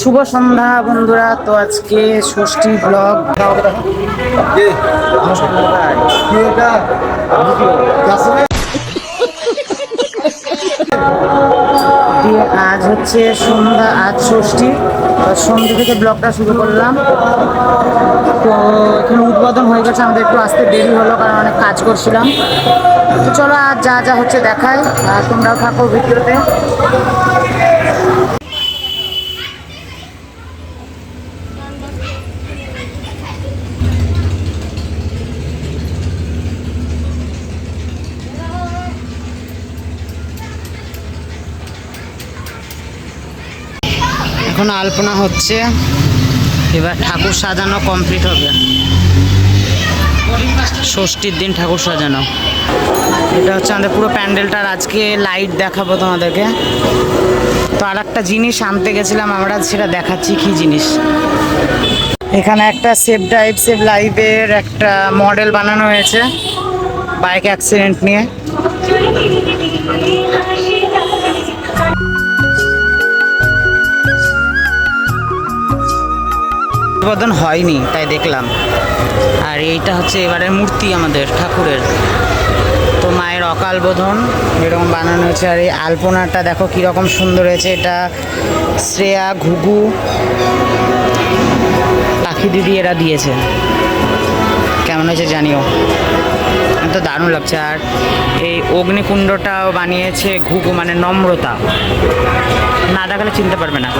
শুভ সন্ধ্যা বন্ধুরা তো আজকে ষষ্ঠী ব্লগ। আজ হচ্ছে সন্ধ্যা আজ ষষ্ঠী। সন্ধ্যে থেকে ব্লগটা শুরু করলাম। তো এখানে উদ্বোধন হয়ে গেছে আমাদের একটু আসতে দেরি হলো কারণ অনেক কাজ করছিলাম। তো চলো আর যা যা হচ্ছে দেখাই, আর তোমরাও থাকো ভিডিওতে এখন আলপনা হচ্ছে, এবার ঠাকুর সাজানো কমপ্লিট হবে। ষষ্ঠীর দিন ঠাকুর সাজানো। এটা হচ্ছে আমাদের পুরো প্যান্ডেলটার আজকে লাইট দেখাবো তোমাদেরকে। তো আর একটা জিনিস আনতে গেছিলাম আমরা, সেটা দেখাচ্ছি কি জিনিস। এখানে একটা সেফ ড্রাইভ সেভ লাইভের একটা মডেল বানানো হয়েছে বাইক অ্যাক্সিডেন্ট নিয়ে। হয়নি, তাই দেখলাম। আর এইটা হচ্ছে এবারের মূর্তি আমাদের, ঠাকুরের। মায়ের অকাল বোধন, এরকম বানানো হয়েছে। আর এই আলপনাটা দেখো কীরকম সুন্দর হয়েছে। এটা শ্রেয়া, ঘুঘু, পাখি দিদি এরা দিয়েছে। কেমন হয়েছে জানিও? তো দারুণ লাগছে। আর এই অগ্নিকুণ্ডটাও বানিয়েছে ঘুঘু মানে নম্রতা। না দেখালে চিনতে পারবে না।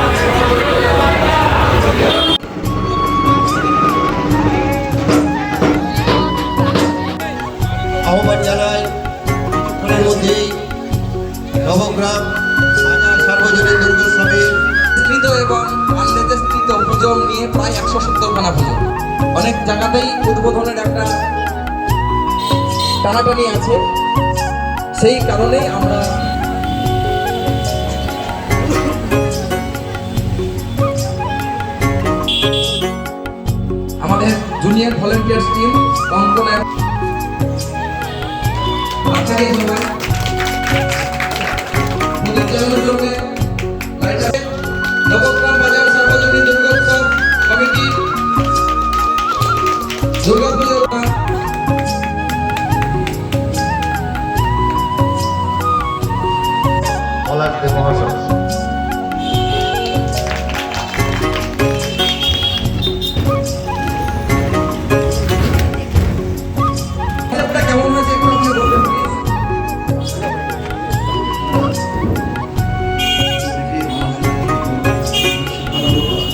স্থিত নিয়ে প্রায় একশো সত্তরখানা পুজো অনেক জায়গাতেই উদ্বোধনের একটা টানাটানি আছে। সেই কারণেই আমরা আমাদের জুনিয়র ভলেন্টিয়ার্স টিম নদীর চালানোর জন্য পলাশ দে মহাশয় হিসাবটা কেমন হয়েছে একটু আপনি বলবেন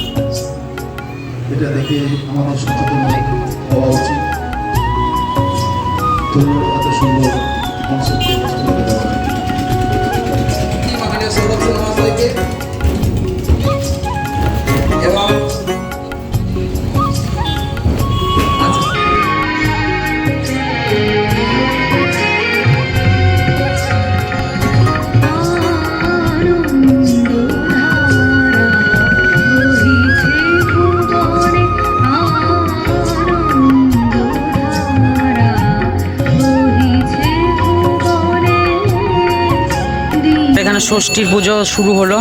please? এটা দেখে আমাদের সচেতন এখানে ষষ্ঠীর পুজো শুরু হলো।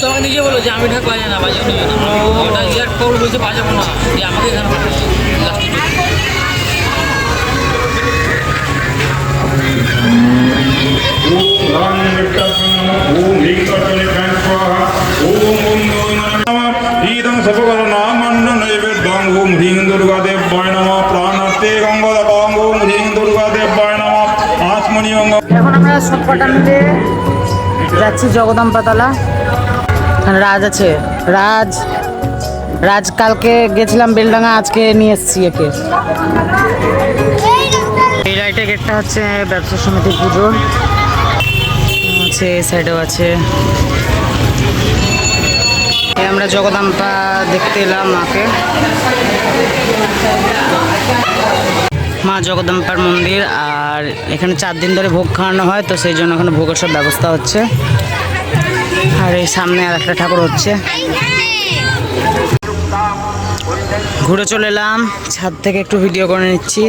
তোমাকে নিজে বলো যে আমি ঢাক বাজাই না বাজাবো ওটা ইয়ার কৌল বলছে বাজাবো না। দিয়ে আমাকে এখানে পাঠাচ্ছে। লাস্টের জন্য ইদং সপকরণামন্ন নৈবেদ্যং ওম হ্রিং দুর্গাদেব বয় নম প্রাণার্তে গঙ্গদপং ওম হ্রিং দুর্গাদেব বয় নম আসমনি অঙ্গ এখন আমরা সবকটা মিলে যাচ্ছি জগদম্পাতলা। রাজ আছে। রাজ রাজ কালকে গেছিলাম বেলডাঙ্গা, আজকে নিয়ে এসেছি একে। এই লাইটের গেটটা হচ্ছে ব্যবসা সমিতির পুজো। আছে এই সাইডেও আছে। আমরা জগদম্পা দেখতে এলাম মাকে। মা জগদম্পার মন্দির আর এখানে চার দিন ধরে ভোগ খাওয়ানো হয়, তো সেই জন্য এখানে ভোগের সব ব্যবস্থা হচ্ছে। আর এই সামনে আর একটা ঠাকুর হচ্ছে। ঘুরে চলে এলাম, ছাদ থেকে একটু ভিডিও করে নিচ্ছি।